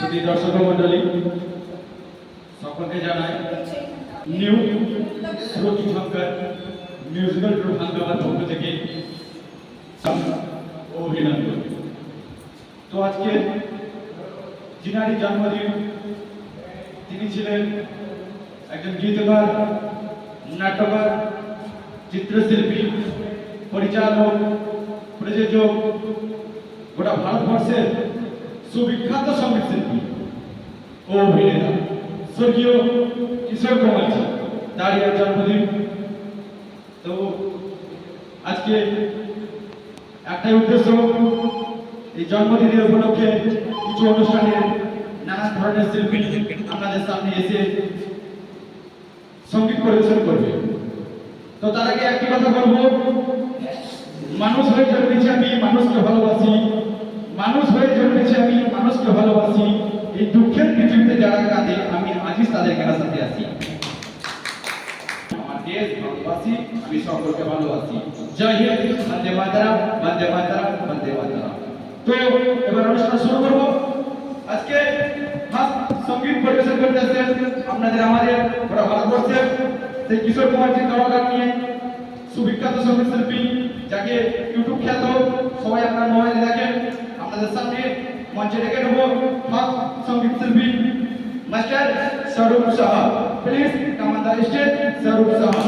শুধু দর্শক মন্ডলী সকলকে জানাই নিউ শ্রোতি সংখ্যার মিউজিক্যাল ট্রুপ হাঙ্গামার পক্ষ থেকে অভিনন্দন। তো আজকে যিনারই জন্মদিন, তিনি ছিলেন একজন গীতকার, নাট্যকার, চিত্রশিল্পী, পরিচালক, প্রযোজক গোটা ভারতবর্ষের সুবিখ্যাত সংগীত শিল্পী ও অভিনেতা স্বর্গীয় কিশোর কুমারজি তারই আজ জন্মদিন। তো, আজকে একটাই উদ্দেশ্য, এই জন্মদিনের উপলক্ষে কিছু অনুষ্ঠানে নানা ধরনের শিল্পী আপনাদের সামনে এসে সংগীত পরিবেশন করবে। তো তার আগে একটি কথা বলব। মানুষ হয়ে জন্মেছি আমি, মানুষকে ভালোবাসি। আমি মানুষকে ভালোবাসি, এই দুঃখের পৃথিবীতে যারা কাঁদে, আমি আজই তাদেরকে হাসাতে আসি আমার দেশ ভালোবাসি, আমি সকলকে ভালোবাসি। জয় হিন্দ, বন্দে মাতারাম বন্দে মাতারাম বন্দে মাতারাম। তো, এবার অনুষ্ঠান শুরু করব। আজকে ফার্স্ট সংগীত পরিবেশন করতে আসছেন আপনাদের আমাদের গোটা ভারতবর্ষের সেই কিশোর কুমারজি কলাকার নিয়ে সুবিখ্যাত সংগীত শিল্পী, যাকে ইউটিউব খ্যাত মঞ্চে ডেকে নেব ফার্স্ট সংগীত শিল্পী মাস্টার স্বরূপ সাহা প্লিজ কামান্দার স্টেজ স্বরূপ সাহা